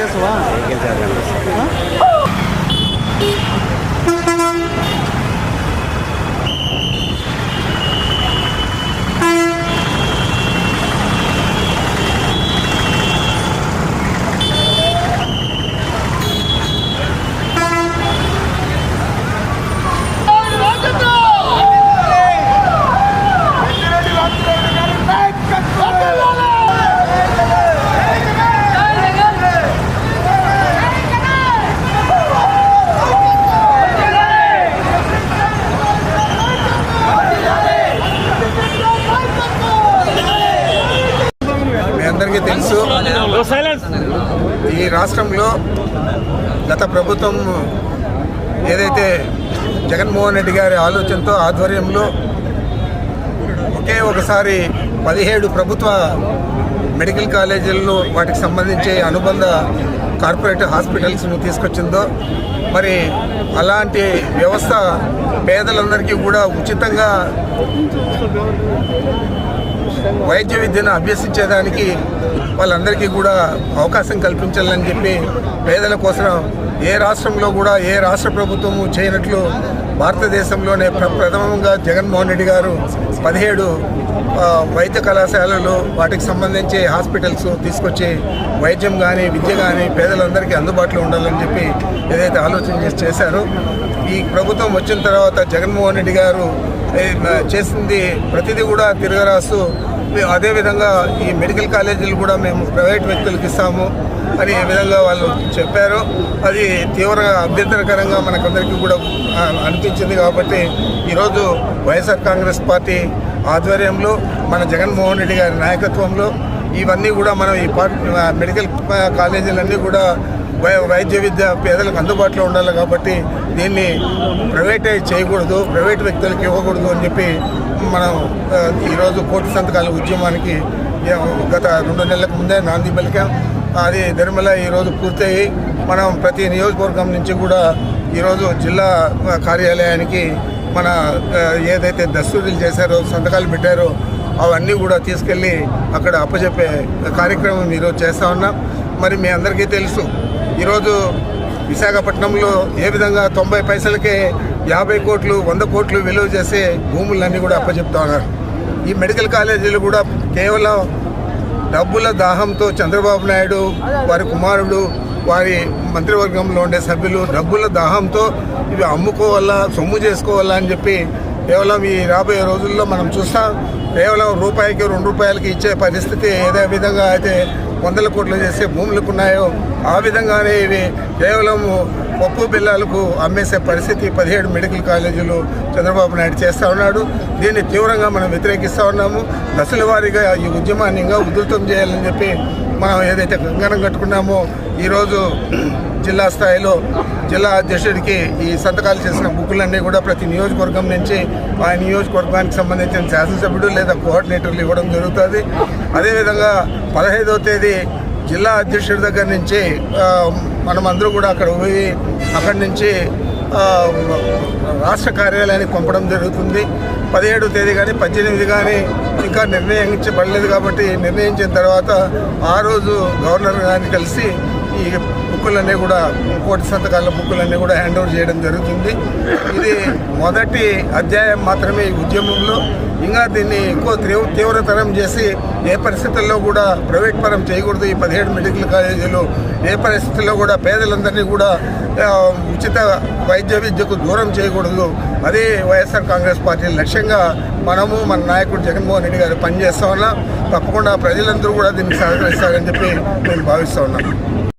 వాళ్ళే బ్రో ఎగిరేస్తావా మీ అందరికీ తెలుసు. ఈ రాష్ట్రంలో గత ప్రభుత్వం ఏదైతే జగన్మోహన్ రెడ్డి గారి ఆలోచనతో ఆధ్వర్యంలో ఒకే ఒకసారి పదిహేడు ప్రభుత్వ మెడికల్ కాలేజీలను వాటికి సంబంధించి అనుబంధ కార్పొరేట్ హాస్పిటల్స్ను తీసుకొచ్చిందో మరి అలాంటి వ్యవస్థ పేదలందరికీ కూడా ఉచితంగా వైద్య విద్యను అభ్యసించేదానికి వాళ్ళందరికీ కూడా అవకాశం కల్పించాలని చెప్పి పేదల కోసం ఏ రాష్ట్రంలో కూడా ఏ రాష్ట్ర ప్రభుత్వము చేయనట్లు భారతదేశంలోనే ప్ర- ప్రథమంగా జగన్మోహన్ రెడ్డి గారు పదిహేడు వైద్య కళాశాలలు వాటికి సంబంధించి హాస్పిటల్స్ తీసుకొచ్చి వైద్యం కానీ విద్య కానీ పేదలందరికీ అందుబాటులో ఉండాలని చెప్పి ఏదైతే ఆలోచన చేసి చేశారో ఈ ప్రభుత్వం వచ్చిన తర్వాత జగన్మోహన్ రెడ్డి గారు చేసింది ప్రతిదీ కూడా తిరగరాస్తూ మే- అదేవిధంగా ఈ మెడికల్ కాలేజీలు కూడా మేము ప్రైవేట్ వ్యక్తులకు ఇస్తాము అని ఏ విధంగా వాళ్ళు చెప్పారు అది తీవ్రంగా అభ్యంతరకరంగా మనకందరికీ కూడా అనిపి ఇచ్చింది కాబట్టి ఈరోజు వైఎస్ఆర్ కాంగ్రెస్ పార్టీ ఆధ్వర్యంలో మన జగన్మోహన్ రెడ్డి గారి నాయకత్వంలో ఇవన్నీ కూడా మనం ఈ పార్ట్ మెడికల్ కాలేజీలన్నీ కూడా వై- వైద్య విద్య పేదలకు అందుబాటులో ఉండాలి కాబట్టి దీన్ని ప్రైవేటైజ్ చేయకూడదు ప్రైవేట్ వ్యక్తులకు ఇవ్వకూడదు అని చెప్పి మనం ఈరోజు కోటి సంతకాల ఉద్యమానికి గత రెండు నెలలకు ముందే నాంది పలికాం. అది నిర్మల ఈరోజు పూర్తయి మనం ప్రతి నియోజకవర్గం నుంచి కూడా ఈరోజు జిల్లా కార్యాలయానికి మన ఏదైతే దస్తూరీలు చేశారో సంతకాలు పెట్టారో అవన్నీ కూడా తీసుకెళ్ళి అక్కడ అప్పచెప్పే కార్యక్రమం ఈరోజు చేస్తూ ఉన్నాం. మరి మీ అందరికీ తెలుసు ఈరోజు విశాఖపట్నంలో ఏ విధంగా తొంభై పైసలకే యాభై కోట్లు వంద కోట్లు విలువ చేసే భూములన్నీ కూడా అప్పచెప్తా ఉన్నారు. ఈ మెడికల్ కాలేజీలు కూడా కేవలం డబ్బుల దాహంతో చంద్రబాబు నాయుడు వారి కుమారుడు వారి మంత్రివర్గంలో ఉండే సభ్యులు డబ్బుల దాహంతో ఇవి అమ్ముకోవాలా సొమ్ము చేసుకోవాలా అని చెప్పి కేవలం ఈ రాబోయే రోజుల్లో మనం చూస్తాం. కేవలం రూపాయికి రెండు రూపాయలకి ఇచ్చే పరిస్థితి ఏదే విధంగా అయితే వందల కోట్లు చేసే భూములకు ఉన్నాయో ఆ విధంగానే ఇవి కేవలం పప్పు బిల్లాలకు అమ్మేసే పరిస్థితి పదిహేడు మెడికల్ కాలేజీలు చంద్రబాబు నాయుడు చేస్తూ ఉన్నాడు. దీన్ని తీవ్రంగా మనం వ్యతిరేకిస్తూ ఉన్నాము. దశల వారీగా ఈ ఉద్యమాన్ని ఇంకా ఉధృతం చేయాలని చెప్పి మనం ఏదైతే కంకణం కట్టుకున్నామో ఈరోజు జిల్లా స్థాయిలో జిల్లా అధ్యక్షుడికి ఈ సంతకాలు చేసిన బుక్కులన్నీ కూడా ప్రతి నియోజకవర్గం నుంచి ఆ నియోజకవర్గానికి సంబంధించిన శాసనసభ్యుడు లేదా కోఆర్డినేటర్లు ఇవ్వడం జరుగుతుంది. అదేవిధంగా పదహైదవ తేదీ జిల్లా అధ్యక్షుడి దగ్గర నుంచి మనమందరూ కూడా అక్కడ పోయి అక్కడి నుంచి రాష్ట్ర కార్యాలయానికి పంపడం జరుగుతుంది. పదిహేడు తేదీ కానీ పద్దెనిమిది కానీ ఇంకా నిర్ణయించబడలేదు కాబట్టి నిర్ణయించిన తర్వాత ఆ రోజు గవర్నర్ గారిని కలిసి ఈ బుక్కులన్నీ కూడా కోటి సంతకాల బుక్కులన్నీ కూడా హ్యాండ్ ఓవర్ చేయడం జరుగుతుంది. ఇది మొదటి అధ్యాయం మాత్రమే ఈ ఉద్యమంలో. ఇంకా దీన్ని ఎక్కువ తీవ్ర తీవ్రతరం చేసి ఏ పరిస్థితుల్లో కూడా ప్రైవేట్ పరం చేయకూడదు. ఈ పదిహేడు మెడికల్ కాలేజీలు ఏ పరిస్థితుల్లో కూడా పేదలందరినీ కూడా ఉచిత వైద్య విద్యకు దూరం చేయకూడదు. అదే వైఎస్ఆర్ కాంగ్రెస్ పార్టీ లక్ష్యంగా మనము మన నాయకుడు జగన్మోహన్ రెడ్డి గారు పనిచేస్తా ఉన్నాం. తప్పకుండా ప్రజలందరూ కూడా దీన్ని సహకరిస్తారని చెప్పి నేను భావిస్తూ ఉన్నాను.